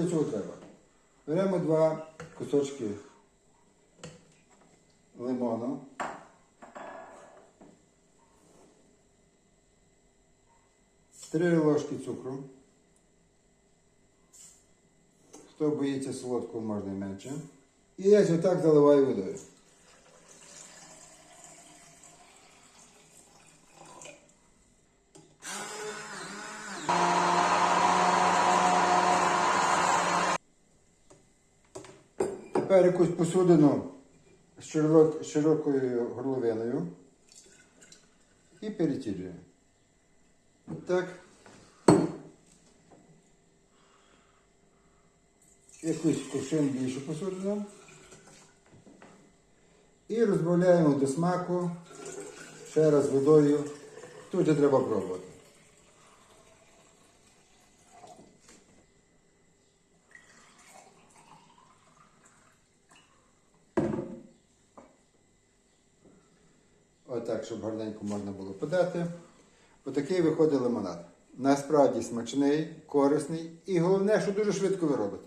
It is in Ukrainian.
для чого треба? Беремо два кусочки лимону. Три ложки цукру. Хто боїться солодкого, можна менше. І я ось так заливаю водою. Тепер якусь посудину з широкою горловиною і перетілюю. Так. Якусь кувшин більшу посудину. І розбавляємо до смаку ще раз водою. Тут вже треба пробувати. Отак, щоб гарненько можна було подати. Отакий виходить лимонад. Насправді смачний, корисний і головне, що дуже швидко ви робите.